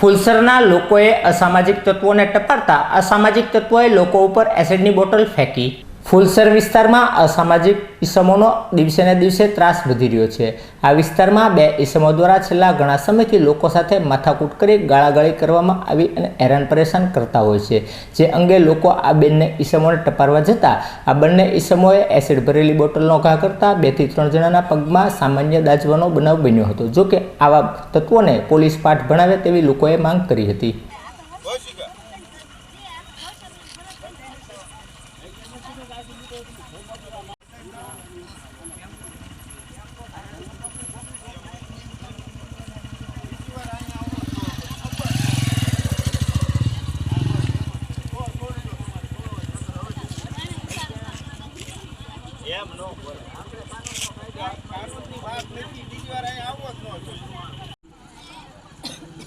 ફુલસરના લોકોએ અસામાજિક તત્વોને ટપારતા અસામાજિક તત્વોએ લોકો ઉપર એસિડની બોટલ ફેંકી. ફુલસર વિસ્તારમાં અસામાજિક ઇસમોનો દિવસે ને દિવસે ત્રાસ વધી રહ્યો છે. આ વિસ્તારમાં બે ઇસમો દ્વારા છેલ્લા ઘણા સમયથી લોકો સાથે માથાકૂટ કરી ગાળાગાળી કરવામાં આવી અને હેરાન પરેશાન કરતા હોય છે. જે અંગે લોકો આ બંને ઇસમોને ટપારવા જતા, આ બંને ઇસમોએ એસિડ ભરેલી બોટલનો ઘા કરતા બેથી ત્રણ જણાના પગમાં સામાન્ય દાજવાનો બનાવ બન્યો હતો. જોકે આવા તત્વોને પોલીસ પાઠ ભણાવે તેવી લોકોએ માંગ કરી હતી.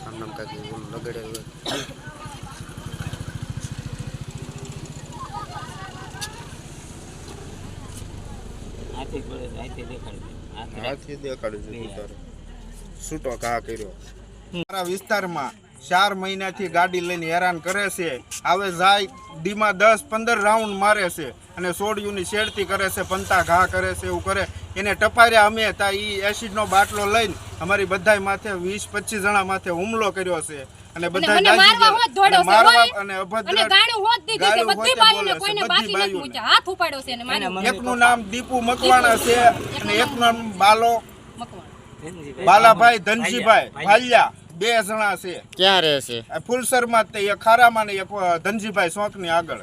આમ નામ કાંઈક ઓલું હાથી હાથી દેખાડી દે. હાથી હાથથી દેખાડું છું તું તારે. છૂટો ઘા કર્યો. મારા વિસ્તારમાં ચાર મહિનાથી ગાડી લઈને હેરાન કરે છે. હવે જાય ડીમાં દસ પંદર રાઉન્ડ મારે છે અને સોડિયુંની શેડતી કરે છે પંતા ઘા કરે છે એવું કરે. એને ટપાર્યા અમે તા એ એસિડનો બાટલો લઈને અમારી બધાય માથે વીસ પચીસ જણા માથે હુમલો કર્યો છે. અને બધા મને મારવા હોત દોડ્યો છે, મારવા હોય. અને અભદ્ર ગાણું હોત દીધી છે બધી બાયુને કોઈને બાકી નથી મૂક્યા હાથ ઉપાડ્યો છે અને મારી એકનું નામ દીપુ મકવાણા છે અને એકનું નામ બાલો. મકવાણ. બાલાભાઈ ધનજીભાઈ. ભાલિયા. બે જણા છે. ક્યાં રહે છે? ફૂલસરમાં તે ખારામાં ને એક ધનજીભાઈ ચોકની આગળ.